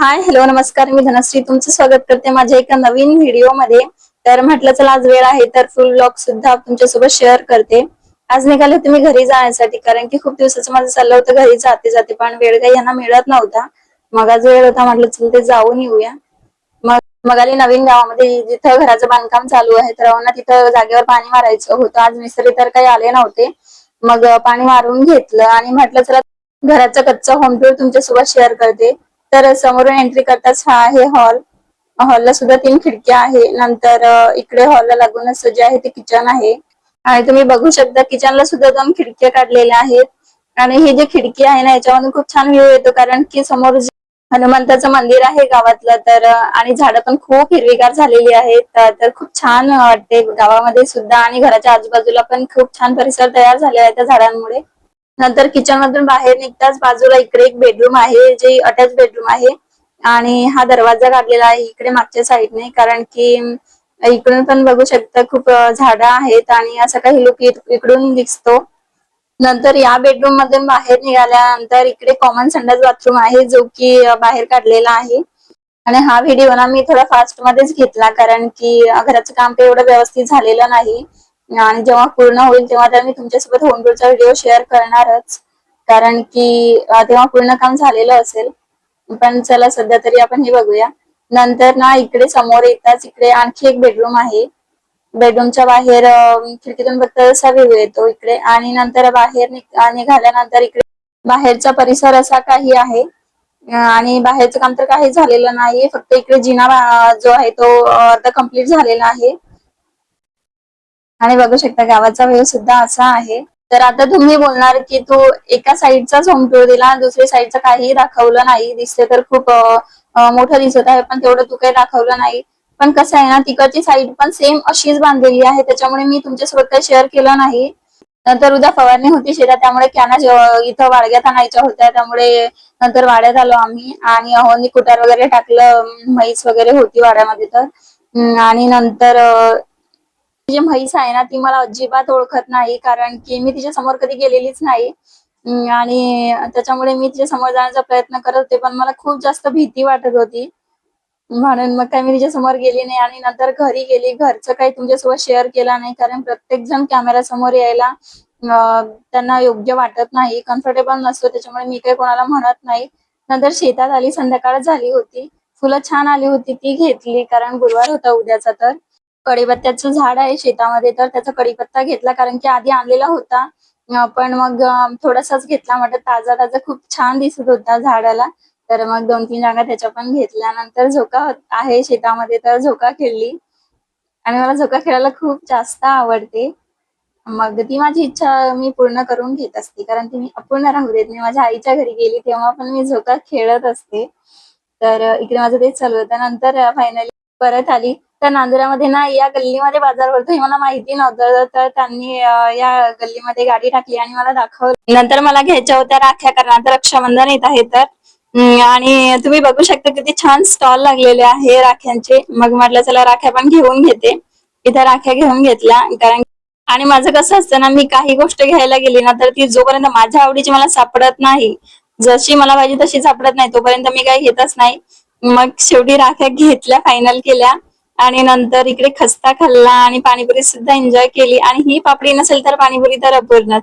Hi hello नमस्कार मी धनश्री. तुमचं स्वागत करते माझ्या एका नवीन व्हिडिओमध्ये तर म्हटलं चला आज वेळ आहे तर फुल ब्लॉग सुद्धा तुमच्यासोबत शेअर करते. आज निघाले होते मी घरी जाण्यासाठी कारण की खूप दिवसाचं माझं चाललं होतं घरी जाते जाते पण वेळ काही यांना मिळत नव्हता. मग आज वेळ होता म्हटलं चल ते जाऊन येऊया. मग मग आली नवीन गावामध्ये जिथं घराचं बांधकाम चालू आहे तर ना तिथं जागेवर पाणी मारायचं होतं. आज मिस्त्री तर काही आले नव्हते. मग पाणी मारून घेतलं आणि म्हटलं चला घराचं कच्चं होम टूर तुमच्यासोबत शेअर करते. तर समोरून एंट्री करताच हा आहे हॉल हॉलला सुद्धा तीन खिडक्या आहे. नंतर इकडे हॉलला लागूनच जे आहे ते किचन आहे. आणि तुम्ही बघू शकता किचनला सुद्धा दोन खिडक्या काढलेल्या आहेत. आणि ही जी खिडकी आहे ना याच्यामधून खूप छान व्ह्यू येतो. कारण की समोर हनुमंताचं मंदिर आहे गावातलं तर आणि झाडं पण खूप हिरवीगार झालेली आहेत. तर खूप छान वाटते गावामध्ये सुद्धा. आणि घराच्या आजूबाजूला पण खूप छान परिसर तयार झालेला आहे त्या झाडांमुळे. नंतर किचन मधून बाहेर निघताच बाजूला इकडे एक बेडरूम आहे जे अटॅच बेडरूम आहे. आणि हा दरवाजा काढलेला आहे इकडे मागच्या साईडने कारण की इकडून पण बघू शकता खूप झाड झाडं आहेत आणि असा काही लुक इकडून दिसतो. नंतर या बेडरूम मधून बाहेर निघाल्यानंतर इकडे कॉमन संडास बाथरूम आहे जो की बाहेर काढलेला आहे. आणि हा व्हिडिओ ना मी थोडा फास्ट मध्येच घेतला कारण की घराचं काम तर एवढं व्यवस्थित झालेलं नाही. आणि जेव्हा पूर्ण होईल तेव्हा तर मी तुमच्यासोबत होम टूरचा व्हिडिओ शेअर करणारच. कारण की तेव्हा पूर्ण काम झालेलं असेल. पण चला सध्या तरी आपण हे बघूया. नंतर ना इकडे समोर येताच इकडे आणखी एक बेडरूम आहे. बेडरूमच्या बाहेर खिडकीतून फक्त असा व्ह्यू येतो इकडे. आणि नंतर बाहेर निघ- निघाल्यानंतर इकडे बाहेरचा परिसर असा काही आहे. आणि बाहेरचं काम तर काही झालेलं नाहीये. फक्त इकडे जिना जो आहे तो अर्धा कंप्लीट झालेला आहे. आणि बघू शकता गावाचा व्ह्यू सुद्धा असा आहे. तर आता तुम्ही बोलणार की तू एका साईडचाच होम टूर दिला दुसऱ्या साईडचं काही दाखवलं नाही. दिसते तर खूप मोठं दिसत आहे पण तेवढं तू काही दाखवलं नाही. पण कसं आहे ना तिकडची साईड पण सेम अशीच बांधलेली आहे. त्याच्यामुळे मी तुमच्यासोबत काही शेअर केलं नाही. नंतर उद्या फवारणी होती शेतात त्यामुळे कॅना इथं वाडग्यात आणायच्या होत्या. त्यामुळे नंतर वाड्यात आलो आम्ही. आणि अहोनी कुटार वगैरे टाकलं म्हैस वगैरे होती वाड्यामध्ये तर. आणि नंतर जी म्हैस आहे ना ती मला अजिबात ओळखत नाही कारण की मी तिच्या समोर कधी गेलेलीच नाही. आणि त्याच्यामुळे मी तिच्या समोर जाण्याचा प्रयत्न करत होते पण मला खूप जास्त भीती वाटत होती. म्हणून मग काय मी तिच्या समोर गेली नाही आणि नंतर घरी गेली. घरचं काही तुमच्यासोबत शेअर केला नाही कारण प्रत्येक जण कॅमेरा समोर यायला त्यांना योग्य वाटत नाही कम्फर्टेबल नसतो त्याच्यामुळे मी काही कोणाला म्हणत नाही. नंतर शेतात आली संध्याकाळ झाली होती. फुलं छान आली होती ती घेतली कारण गुरुवार होता उद्याचा तर. कडीपत्त्याचं झाड आहे शेतामध्ये तर त्याचा कडीपत्ता घेतला. कारण की आधी आणलेला होता. पण मग थोडासाच घेतला. म्हटलं ताजा ताजा खूप छान दिसत होता झाडाला. तर मग दोन तीन जागा त्याच्या पण घेतल्यानंतर झोका आहे शेतामध्ये तर झोका खेळली. आणि मला झोका खेळायला खूप जास्त आवडते. मग ती माझी इच्छा मी पूर्ण करून घेत असते. कारण ती मी अपूर्ण राहू देत. नाही माझ्या आईच्या घरी गेली तेव्हा पण मी झोका खेळत असते. तर इकडे माझं तेच चालू होतं. नंतर फायनली परत आली. तर नांदुरामध्ये ना या गल्लीमध्ये बाजार भरतो हे मला माहिती नव्हतं. तर त्यांनी या गल्लीमध्ये गाडी टाकली आणि मला दाखवलं. नंतर मला घ्यायच्या होत्या राख्या कारण आता रक्षाबंधन येत आहे तर. आणि तुम्ही बघू शकता किती छान स्टॉल लागलेले आहे राख्यांचे. मग म्हटलं चला राख्या पण घेऊन घेते. इथे राख्या घेऊन घेतल्या. कारण आणि माझं कसं असतं ना मी काही गोष्ट घ्यायला गेली ना तर ती जोपर्यंत माझ्या आवडीची मला सापडत नाही जशी मला पाहिजे तशी सापडत नाही तोपर्यंत मी काही घेतच नाही. मग शेवटी राख्या घेतल्या फायनल केल्या. आणि नंतर इकडे खस्ता खाल्ला आणि पाणीपुरी सुद्धा एन्जॉय केली. आणि ही पापडी नसेल तर पाणीपुरी तर अपूर्णच.